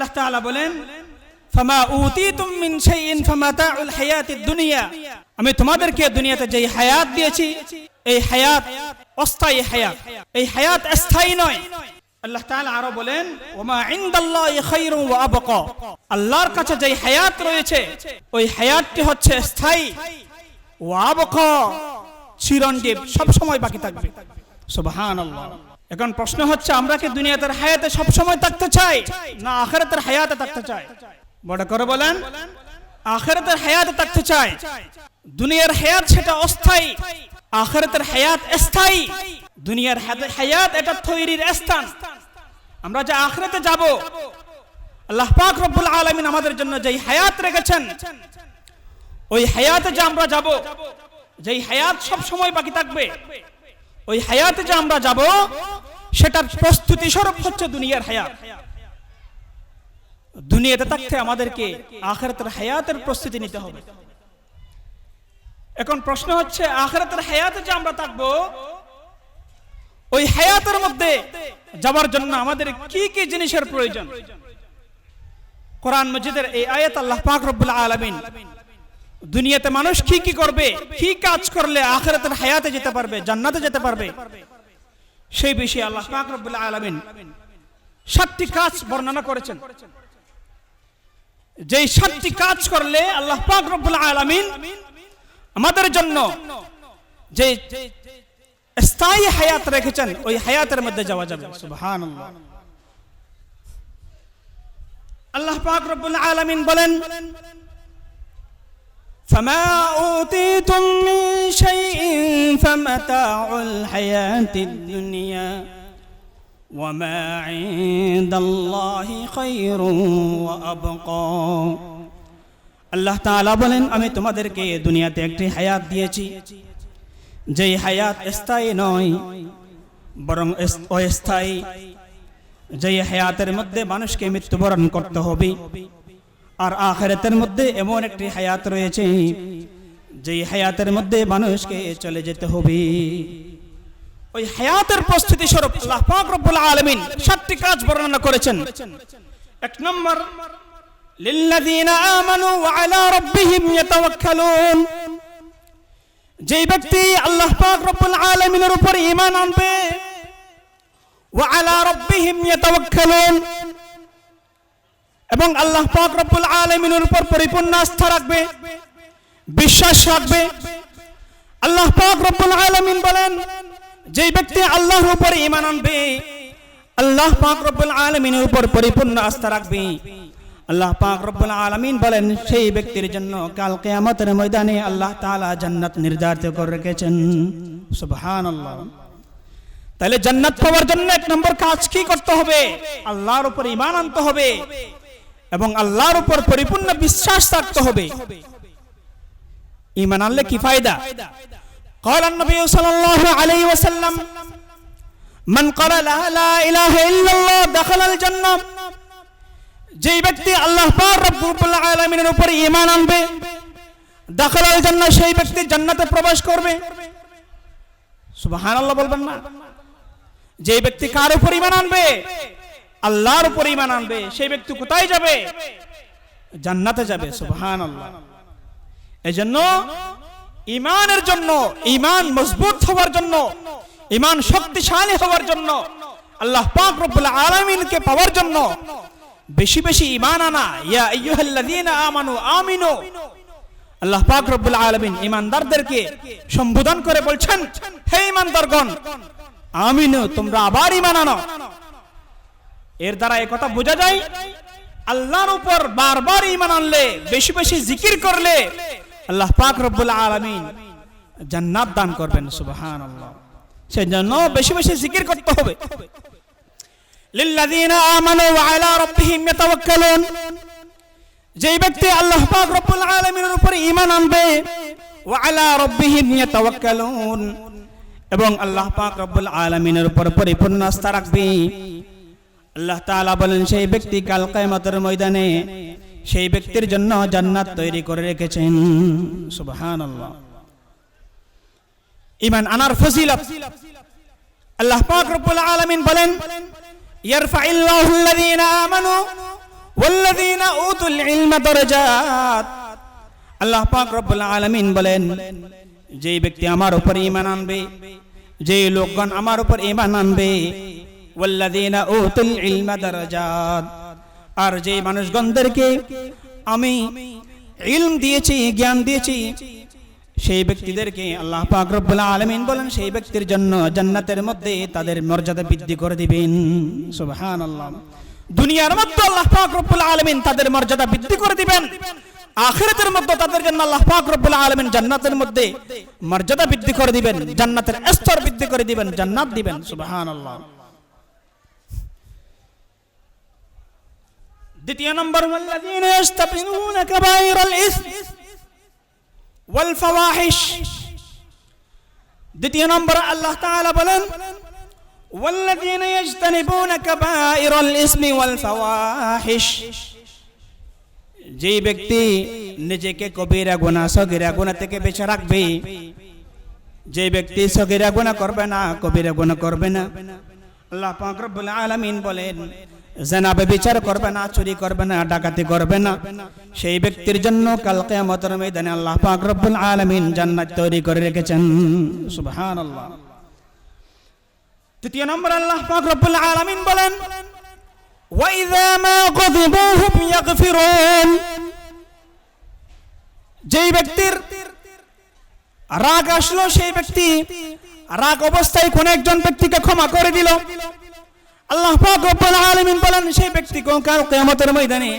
আল্লাহ তাআলা বলেন, ফামা উতিতুম মিন শাইইন ফামাতাউল হায়াতিদ দুনিয়া। আমি তোমাদেরকে দুনিয়াতে যেই হায়াত দিয়েছি, এই হায়াত অস্থায়ী হায়াত, এই হায়াত স্থায়ী নয়। আল্লাহ তাআলা আরও বলেন, ওমা ইনদাল্লাহি খায়রুন ওয়া আবকা। আল্লাহর কাছে যেই হায়াত রয়েছে, ওই হায়াতটি হচ্ছে স্থায়ী ওয়া আবকা। চিরঞ্জীব সব সময় বাকি থাকবে। সুবহানাল্লাহ। এখন প্রশ্ন হচ্ছে, আমরা কি দুনিয়াতে হায়াতে সব সময় থাকতে চাই, না আখিরাতের হায়াতে থাকতে চাই? বড় করে বলেন, আখিরাতের হায়াতে থাকতে চাই। দুনিয়ার হায়াত সেটা অস্থায়ী, আখিরাতের হায়াত স্থায়ী। দুনিয়ার হায়াত এটা তৈরির স্থান। আমরা যে আখিরাতে যাব, আল্লাহ পাক রব্বুল আলামিন আমাদের জন্য যেই হায়াত রেখেছেন, ওই হায়াতে যে আমরা যাব, যেই হায়াত সব সময় বাকি থাকবে ওই হায়াতে যে আমরা যাব, সেটার প্রস্তুতি স্বরূপ হচ্ছে দুনিয়ার হায়াত দুনিয়াতে থাকতে আমাদেরকে আখেরাতের হায়াতের প্রস্তুতি নিতে হবে। এখন প্রশ্ন হচ্ছে, আখেরাতের হায়াতে যে আমরা থাকব, ওই হায়াতের মধ্যে যাবার জন্য আমাদের কি কি জিনিসের প্রয়োজন? কোরআন মজিদের এই আয়াত আল্লাহ পাক রব্বুল আলামিন দুনিয়াতে মানুষ কি কি করবে, কি কাজ করলে আখিরাতের হায়াতে যেতে পারবে, জান্নাতে যেতে পারবে? সেই বিষয়ে আল্লাহ পাক রব্বুল আলামিন সাতটি কাজ বর্ণনা করেছেন। যেই সাতটি কাজ করলে আল্লাহ পাক রব্বুল আলামিন আমাদের জন্য যে স্থায়ী হায়াত রেখেছেন, ওই হায়াতের মধ্যে যাওয়া যাবে। সুবহানাল্লাহ। আল্লাহ পাক রব্বুল আলামিন বলেন فما أوتيتم من شيء فمتاع الحياة الدنيا وما عند الله خير وأبقى আল্লাহ তাআলা বলেন আমি তোমাদেরকে দুনিয়াতে একটি হায়াত দিয়েছি যেই হায়াত স্থায়ী নয় বরং এস- অস্থায়ী যেই হায়াতের মধ্যে মানুষকে মৃত্যুবরণ করতে হবে আর আখেরাতের মধ্যে এমন একটি হায়াত রয়েছে, যেই হায়াতের মধ্যে মানুষকে চলে যেতে হবে। ওই হায়াতের প্রস্তুতি স্বরূপ আল্লাহ পাক রব্বুল আলামিন সাতটি কাজ বর্ণনা করেছেন। এক নম্বর, লিল্লাযীনা আমানু ওয়া আলা রাব্বিহিম ইয়াতাওয়াক্কালুন। যেই ব্যক্তি আল্লাহ পাক রব্বুল আলামিনের উপর ঈমান আনবে, ওয়া আলা রাব্বিহিম ইয়াতাওয়াক্কালুন। এবং আল্লাহ পাক রব্বুল আলামিনের উপর পরিপূর্ণ আস্থা রাখবে, বিশ্বাস রাখবে। আল্লাহ পাক রব্বুল আলামিন বলেন, যেই ব্যক্তি আল্লাহর উপর ঈমান আনবে, আল্লাহ পাক রব্বুল আলামিনের উপর পরিপূর্ণ আস্থা রাখবে। আল্লাহ পাক রব্বুল আলামিন বলেন, সেই ব্যক্তির জন্য কাল কিয়ামতের ময়দানে আল্লাহ তাআলা জান্নাত নির্ধারিত করে রেখেছেন। সুবহানাল্লাহ। তাহলে জান্নাত পাওয়ার জন্য এক নম্বর কাজ কি করতে হবে? আল্লাহর উপর ঈমান আনতে হবে। এবং আল্লাহর উপর পরিপূর্ণ বিশ্বাস রাখতে হবে ঈমান আনলে কি ফায়দা قال النبي صلى الله عليه وسلم من قال لا لا اله الا الله دخل الجنه যেই ব্যক্তি আল্লাহ পাক রব্বুল আলামিনের উপর ঈমান আনবে দাখাল আল জান্নাহ সেই ব্যক্তি জান্নাতে প্রবেশ করবে সুবহানাল্লাহ বলবেন না যে ব্যক্তি কার উপর ঈমান আনবে আল্লাহর উপর ঈমান আনবে, সেই ব্যক্তি কোথায় যাবে? জান্নাতে যাবে, সুবহানাল্লাহ। এজন্য ঈমানের জন্য ইমান মজবুত হওয়ার জন্য ইমান শক্তিশালী হওয়ার জন্য, আল্লাহ পাক রব্বুল আলামিনকে পাওয়ার জন্য বেশি বেশি ঈমান আনা। ইয়া আইয়ুহাল্লাযীনা আমানু আমিনু। আল্লাহ পাক রব্বুল আলামিন ঈমানদারদেরকে সম্বোধন করে বলছেন, হে ঈমানদারগণ, আমিনু, তোমরা আবার ঈমান আনো। এর দ্বারা কথা বোঝা যায়, আল্লাহর উপর বারবার ঈমান আনলে, বেশি বেশি জিকির করলে, আল্লাহ পাক রব্বুল আলামিন জান্নাত দান করবেন, সুবহানাল্লাহ। সেজন্য বেশি বেশি জিকির করতে হবে। লিল্লাযীনা আমানু ওয়া আলা রাব্বিহিম ইয়াতাওয়াক্কালুন। যেই ব্যক্তি আল্লাহ পাক রব্বুল আলামিনের উপর ঈমান আনবে, ওয়া আলা রাব্বিহিম ইয়াতাওয়াক্কালুন। এবং আল্লাহ পাক রব্বুল আলামিনের উপর পরিপূর্ণ আস্থা রাখবে আল্লাহ তালা বলেন, সেই ব্যক্তি কাল ময়দানে সেই ব্যক্তির জন্য জান্নাত তৈরি করে রেখেছেন। সুবহান ইমান আনার আল্লাহ পাক রব্বুল আলামিন বলেন ইয়ারফাইল্লাহু আল্লাযীনা আমানু ওয়াল্লাযীনা উতুল ইলমা দারাজাত। আল্লাহ পাক রব্বুল আলামিন বলেন, যেই ব্যক্তি আমার উপর ঈমান আনবে, যেই লোকগণ আমার উপর ঈমান আনবে আর যে মানুষগণদেরকে আমি ইলম দিয়েছি, জ্ঞান দিয়েছি, সেই ব্যক্তিদেরকে আল্লাহ পাকরবুল্লা আলমিন বলেন, সেই ব্যক্তির জন্য জান্নাতের মধ্যে তাদের মর্যাদা বৃদ্ধি করে দিবেন। সুবহানাল্লাহ। দুনিয়ার মধ্যে আল্লাহ পাকরবুল্লা আলমিন তাদের মর্যাদা বৃদ্ধি করে দিবেন। আখিরাতের মধ্যে তাদের জন্য আল্লাহ পাক জান্নাতের মধ্যে মর্যাদা বৃদ্ধি করে দিবেন, জান্নাতের স্তর বৃদ্ধি করে দিবেন, জান্নাত দিবেন। সুবহানাল্লাহ। দ্বিতীয় নম্বর والذين يستبنون كبائر الإثم والفواحش দ্বিতীয় নম্বর আল্লাহ তাআলা বলেন والذين يجتنبون كبائر الإثم والفواحش যেই ব্যক্তি নিজেকে কবিরা গুনাহ সগীরা গুনাহ থেকে বেঁচে রাখবে যে ব্যক্তি সগীরা গুনাহ করবে না কবিরা গুনাহ করবে না আল্লাহ পাক রব্বুল আলামিন বলেন জেনাবে বিচার করবে না, চুরি করবে না, ডাকাতি করবে না। সেই ব্যক্তির জন্য কালকে আমাদের ময়দানে আল্লাহ পাক রব্বুল আলামিন জান্নাত তৈরি করে রেখেছেন। সুবহানাল্লাহ। তৃতীয় নম্বর আল্লাহ পাক রব্বুল আলামিন বলেন, ওয়াইযা মা গাদিবুহুম ইয়াগফিরুন। যেই ব্যক্তির রাগ আসলো, সেই ব্যক্তি রাগ অবস্থায় কোন একজন ব্যক্তিকে ক্ষমা করে দিল। আল্লাহ পাক রব্বুল আলামিন বলেন, সেই ব্যক্তি কোন কাল কিয়ামতের ময়দানে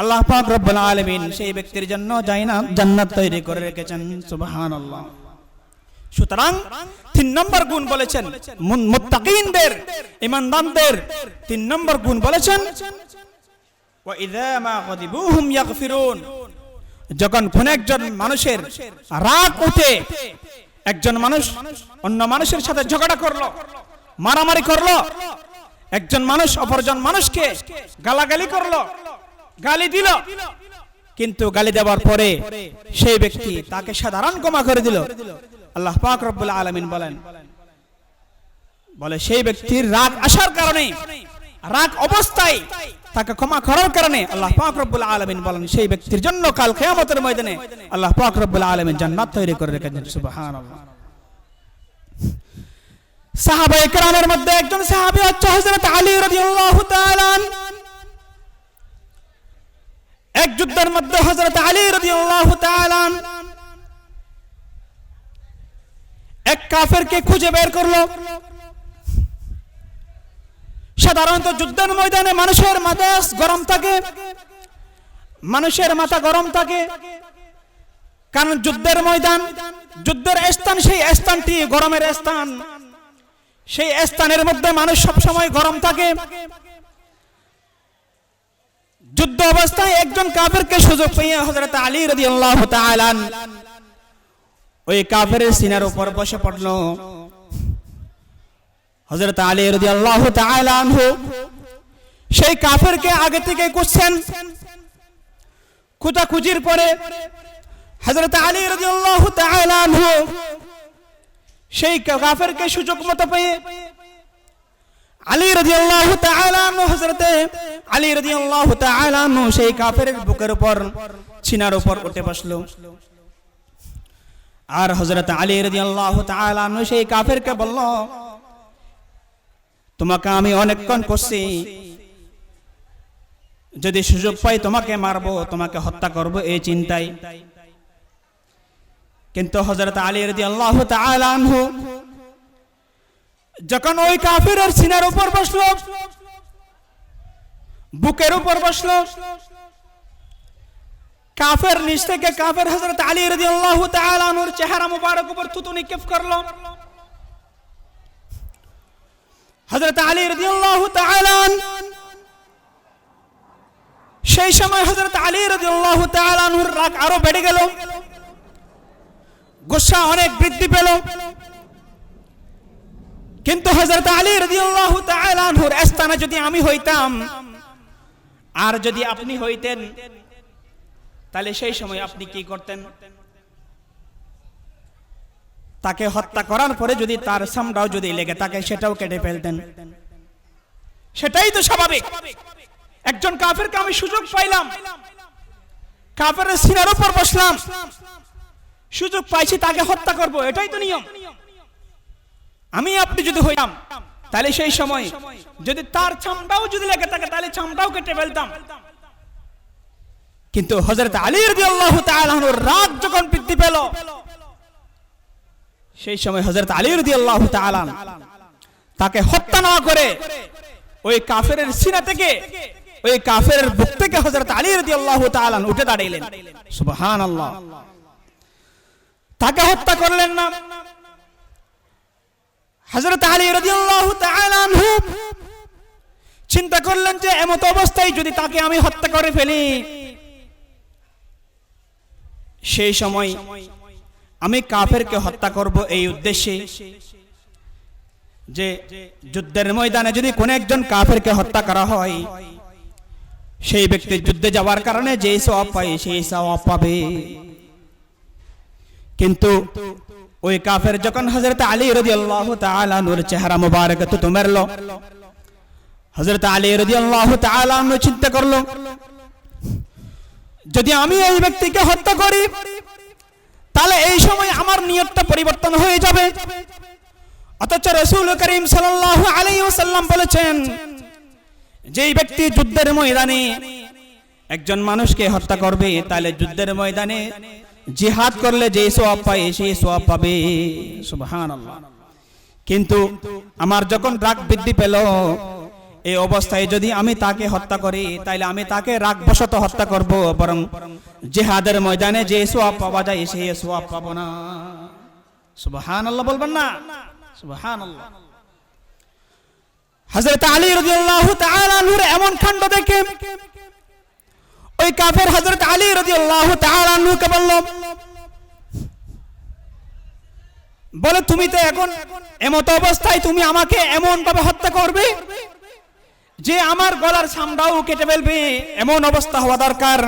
আল্লাহ পাক রব্বুল আলামিন সেই ব্যক্তির জন্য জাইনা জান্নাত তৈরি করে রেখেছেন। সুবহানাল্লাহ। সুতরাং তিন নম্বর গুণ বলেছেন মুত্তাকিনদের ইমানদারদের তিন নম্বর গুণ বলেছেন, ওয়া ইযা মা গদিবুহুম ইয়াগফিরুন। যখন কোন একজন মানুষের রাগ উঠে, একজন মানুষ অন্য মানুষের সাথে ঝগড়া করল, মারামারি করল একজন মানুষ অপরজন মানুষকে গালাগালি করল, গালি দিল। কিন্তু গালি দেওয়ার পরে সেই ব্যক্তি তাকে সাধারণ ক্ষমা করে দিল। আল্লাহ পাক রব্বুল আলামিন বলেন, বলে, সেই ব্যক্তির রাগ আসার কারণে, রাগ অবস্থায় তাকে ক্ষমা করার কারণে আল্লাহ পাক রব্বুল আলামিন বলেন, সেই ব্যক্তির জন্য কাল কিয়ামতের ময়দানে আল্লাহ পাক রব্বুল আলামিন জান্নাত তৈরি করে রেখেছেন। সুবহানাল্লাহ। মধ্যে একজন সাহাবী হচ্ছে হযরত আলী এক যুদ্ধের মধ্যে হযরত আলী এক খুঁজে বের করল। সাধারণত যুদ্ধের ময়দানে মানুষের মাথা গরম থাকে। মানুষের মাথা গরম থাকে। কারণ যুদ্ধের ময়দান, যুদ্ধের স্থান সেই স্থানটি গরমের স্থান। সেই স্থানের মধ্যে মানুষ সব সময় গরম থাকে। যুদ্ধ অবস্থায় একজন কাফেরকে সুযোগ পেয়ে হযরত আলী রাদিয়াল্লাহু তাআলা ওই কাফের সিনার উপর বসে পড়ল। হযরত আলী তাআলা আনহু সেই কাফেরকে আগে থেকে কুচ্ছেন খুঁজাখুঁজির পরে হযরত আলী তাআলা আনহু সেই কাফেরকে সুযোগ মতো পেয়ে আলী তাআলা আনহু, হযরতে আলী তাআলা আনহু সেই কাফেরের বুকের উপর, ছিনার উপর উঠে বসল। আর হজরত আলী তাআলা আনহু সেই কাফেরকে বলল, তোমাকে আমি অনেকক্ষণ করছি। যদি সুযোগ পাই তোমাকে মারবো, তোমাকে হত্যা করব, এই চিন্তায় কিন্তু হজরত আলী রাদিয়াল্লাহু তাআলা আনহু যখন ওই কাফেরের সিনার উপর বসল, বুকের উপর বসল, কাফের নিচ থেকে কাফের হযরত আলী রাদিয়াল্লাহু তাআলা আনহুর চেহারা মুবারক উপর থুতু নিক্ষেপ করল। হজরত আলী তাআলা আনহু সেই সময় হজরত আলী রাদিয়াল্লাহু তাআলা আনহুর রাগ আরও বেড়ে গেল। গুসা অনেক বৃদ্ধি পেল। কিন্তু হযরত আলী রাদিয়াল্লাহু তাআলা আনহুর স্থানে যদি আমি হইতাম, আর যদি আপনি হইতেন, তাহলে সেই সময় আপনি কি করতেন? তাকে হত্যা করার পরে যদি তার সামটাও যদি লেগে থাকে, সেটাও কেটে ফেলতেন। সেটাই তো স্বাভাবিক। একজন কাফেরকে আমি সুযোগ পাইলাম। কাফের সিনার উপর বসলাম। সুযোগ পাইছি তাকে হত্যা করব, এটাই তো নিয়ম। আমি আপনি যদি হইতাম, তাহলে সেই সময় যদি তার চামড়াও যদি লেগে থাকে, তাহলে চামড়াও কেটে ফেলতাম। কিন্তু হজরত আলী রবি আল্লাহ রাগ যখন বৃদ্ধি পেল, সেই সময় হজরত আলী রদি আল্লাহ তাকে হত্যা না করে ওই কাফের সিনা থেকে, ওই কাফের বুক থেকে হজরত আলী রদি আল্লাহ উঠে দাঁড়াইলেন। সুবহান আল্লাহ তাকে হত্যা করলেন না। হজরত আলী রদি আল্লাহ চিন্তা করলেন যে এমত অবস্থায় যদি তাকে আমি হত্যা করে ফেলি, সেই সময় আমি কাফেরকে হত্যা করব এই উদ্দেশ্যে যে যুদ্ধের ময়দানে যদি কোন একজন কাফেরকে হত্যা করা হয়, সেই ব্যক্তি যুদ্ধে যাওয়ার কারণে যে সওয়াব পায় সেই সওয়াব পাবে। কিন্তু ওই কাফের যখন হযরত আলী রাদিয়াল্লাহু আল্লাহ নূর চেহারা মুবারক তো মারলো, হযরত আলী রাদিয়াল্লাহু তাআলা নূর চিন্তা করল, যদি আমি এই ব্যক্তিকে হত্যা করি, তাহলে এই সময় আমার নিয়তটা পরিবর্তন হয়ে যাবে। অথচ রসুল করিম সাল্লাল্লাহু আলাইহি ওয়াসাল্লাম বলেছেন, যেই ব্যক্তি যুদ্ধের ময়দানে একজন মানুষকে হত্যা করবে, তাহলে যুদ্ধের ময়দানে জিহাদ করলে যে সওয়াব পায় সেই সওয়াব পাবে। সুবহানাল্লাহ। কিন্তু আমার যখন রাগ বৃদ্ধি পেল, এই অবস্থায় যদি আমি তাকে হত্যা করি, তাইলে আমি তাকে রাগ রাগবশত হত্যা করব, বরং জেহাদের ময়দানে যে সোয়াব পাওয়া যায় সেই সোয়াব পাবো না। সুবহান আল্লাহ বলবেন না? সুবহান আল্লাহ হযরত আলী রাদিয়াল্লাহু তাআলা নূর এমন কাণ্ড দেখে ওই কাফের হযরত আলী রাদিয়াল্লাহু তাআলা নূরকে বলল, বলে তুমি তো এখন এমত অবস্থায় তুমি আমাকে এমন ভাবে হত্যা করবে যে আমার গলার সামরাও কেটে ফেলবে, এমন অবস্থা হওয়া দরকার।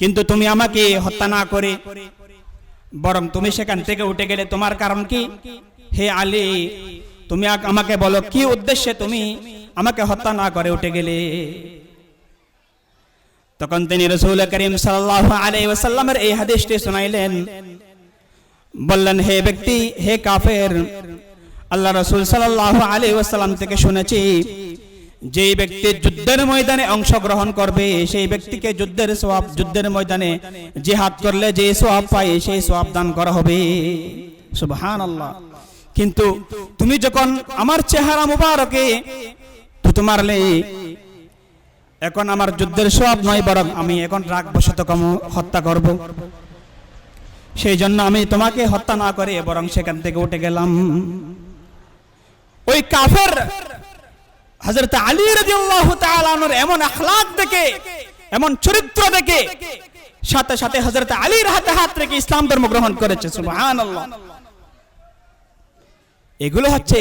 কিন্তু তুমি আমাকে হত্যা না করে, বরং তুমি সেখান থেকে উঠে গেলে তোমার কারণ কি? হে আলী, তুমি আমাকে বলো, কি উদ্দেশ্যে তুমি আমাকে হত্যা না করে উঠে গেলে? তখন তিনি রসুল করিম সাল্লাল্লাহু আলাইহি ওয়াসাল্লামের এই হাদিসটি শুনাইলেন। বললেন, হে ব্যক্তি, হে কাফের, আল্লাহ রসুল সাল্লাল্লাহু আলাইহি ওয়াসাল্লাম থেকে শুনেছি, যেই ব্যক্তি যুদ্ধের ময়দানে অংশগ্রহণ করবে, সেই ব্যক্তিকে যুদ্ধের সোয়াব যুদ্ধের ময়দানে জিহাদ করলে যে সোয়াব পায়, সেই সোয়াব দান করা হবে। সুবহানাল্লাহ। কিন্তু তুমি যখন আমার চেহারা মুবারকে থুতু মারলে এখন আমার যুদ্ধের সব নয়, বরং আমি এখন রাগ বশত কম হত্যা করব। সেই জন্য আমি তোমাকে হত্যা না করে বরং সেখান থেকে উঠে গেলাম। ওই কাফের হযরত আলী এমন আখলাক দেখে, এমন চরিত্র দেখে, সাথে সাথে হযরত আলীর হাতে হাত রেখে ইসলাম ধর্ম গ্রহণ করেছে এগুলো হচ্ছে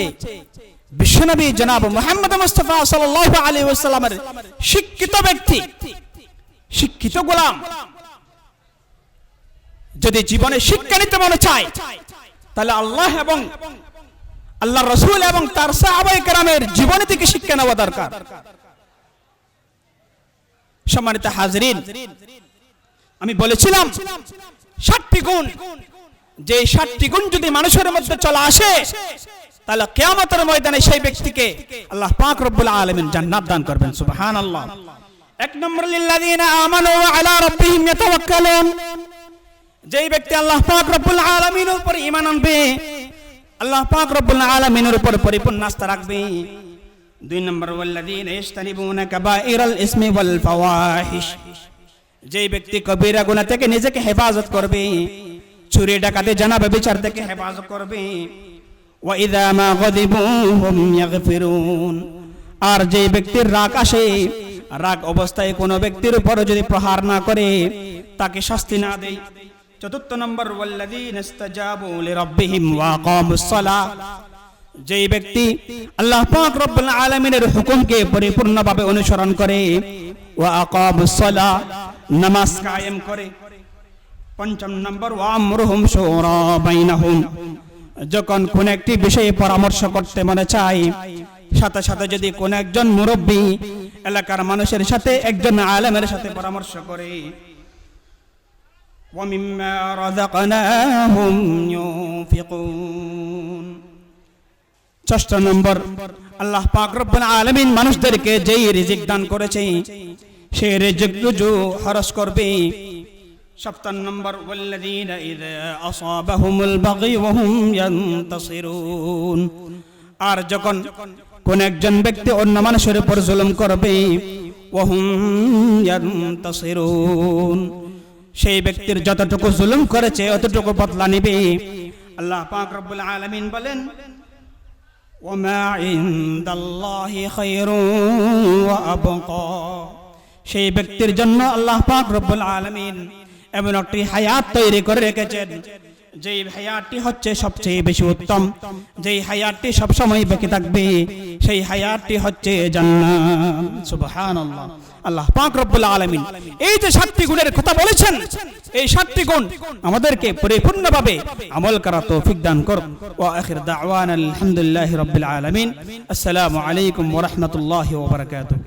বিশ্বনবী জনাব মুহাম্মদ মুস্তাফা সাল্লাল্লাহু আলাইহি ওয়াসাল্লামের শিক্ষিত ব্যক্তি, শিক্ষিত গোলাম। যদি জীবনে শিক্ষা নিতে মনে চায়, তাহলে আল্লাহ এবং আল্লাহ রসুল এবং তার সাহাবাই কেরামের জীবনে থেকে শিক্ষা নেওয়া দরকার। সম্মানিত হাজরিন, আমি বলেছিলাম ষাটটি গুণ, যে ষাটটি গুণ যদি মানুষের মধ্যে চলে আসে তাহলে কেয়ামতের ময়দানে সেই ব্যক্তিকে আল্লাহ পাক রব্বুল আলামিন জান্নাত দান করবেন, সুবহানাল্লাহ। এক নম্বর লিল্লাযিনা আমানু ওয়া আলা রাব্বিহিম ইয়াতাওয়াক্কালুন। যেই ব্যক্তি আল্লাহ পাক রব্বুল আলামিনের উপর ঈমান আনবে, আল্লাহ পাক রব্বুল আলামিনের উপর পরিপূর্ণ আস্থা রাখবে। দুই নম্বর, ওয়াল্লাযিনা ইজতানিবুনা কাবাইরাল ইসমি ওয়াল ফাওয়াহিশ। যেই ব্যক্তি কবিরা গুনাহ থেকে নিজেকে হেফাজত করবে, চুরি ডাকাতি জানাবে বিচার থেকে হেফাজত করবে ওয়া আর যে ব্যক্তির রাগ আসে, রাগ অবস্থায় কোনো ব্যক্তির উপর যদি প্রহার না করে, তাকে শাস্তি না দেয় চতুর্থ নম্বর ওয়া যেই ব্যক্তি আল্লাহ পাক রব্বুল আলামিনের হুকুমকে পরিপূর্ণভাবে অনুসরণ করে, ওয়া আকামুস সালাহ, নামাজ কায়েম করে। পঞ্চম নম্বর ওয়ামরুহুম শুরা বাইনাহুম। যখন কোন একটি বিষয়ে পরামর্শ করতে মনে চায় সাথে সাথে যদি কোন একজন মুরব্বী এলাকার মানুষের সাথে একজন আলেমের সাথে পরামর্শ করে ومما رزقناهم ينفقون ষষ্ঠ নম্বর আল্লাহ পাক রব্বুল আলামিন মানুষদেরকে যেই রিজিক দান করেছে সেই রিজিক রুজু খরচ করবে সপ্তম নম্বর والذين إذا أصابهم البغي وهم ينتصرون আর যখন কোন একজন ব্যক্তি অন্য মানুষের উপর জুলুম করবে ওহুম ইয়ান্তাসিরুন সেই ব্যক্তির যতটুকু জুলুম করেছে অতটুকু বদলা নিবে আল্লাহ পাক রব্বুল আলামিন বলেন ওমা ইনদাল্লাহি খায়রুন ওয়া আবকা সেই ব্যক্তির জন্য আল্লাহ পাক রব্বুল আলামিন এমন একটি হায়াত তৈরি করে রেখেছেন, যেই হায়াতটি হচ্ছে সবচেয়ে বেশি উত্তম। যেই হায়াতটি সবসময় বেঁকে থাকবে, সেই হায়াতটি হচ্ছে জান্নাত। সুবহানাল্লাহ। আল্লাহ পাক রব্বুল আলামিন এই যে সাতটি গুণের কথা বলেছেন, এই সাতটি গুণ আমাদেরকে পরিপূর্ণভাবে আমল করা তৌফিক দান করুন। ওয়া আখির দাওয়ানা আলহামদুলিল্লাহি রাব্বিল আলামিন। আসসালামু আলাইকুম ওয়া রাহমাতুল্লাহি ওয়া বারাকাতুহু।